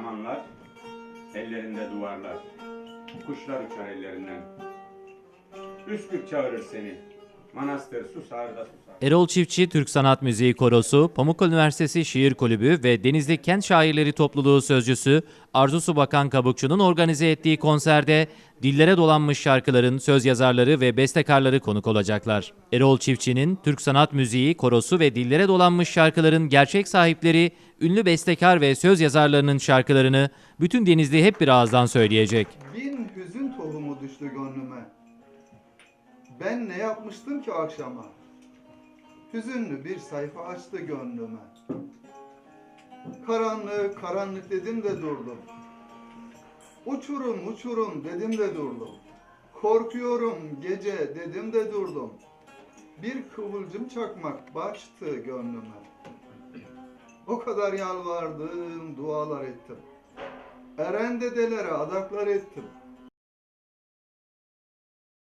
Samanlar, ellerinde duvarlar. Kuşlar uçar ellerinden. Üsküp çağırır seni. Manastır susar da susar. Erol Çiftçi Türk Sanat Müziği Korosu, Pamukkale Üniversitesi Şiir Kulübü ve Denizli Kent Şairleri Topluluğu Sözcüsü Arzusu Bakan Kabukçu'nun organize ettiği konserde dillere dolanmış şarkıların söz yazarları ve bestekarları konuk olacaklar. Erol Çiftçi'nin Türk Sanat Müziği Korosu ve dillere dolanmış şarkıların gerçek sahipleri, ünlü bestekar ve söz yazarlarının şarkılarını bütün Denizli hep bir ağızdan söyleyecek. Bin hüzün tohumu düştü gönlüme. Ben ne yapmıştım ki akşama? Hüzünlü bir sayfa açtı gönlüme. Karanlık, karanlık dedim de durdum. Uçurum, uçurum dedim de durdum. Korkuyorum gece dedim de durdum. Bir kıvılcım çakmak baştı gönlüme. O kadar yalvardım, dualar ettim. Eren dedelere adaklar ettim.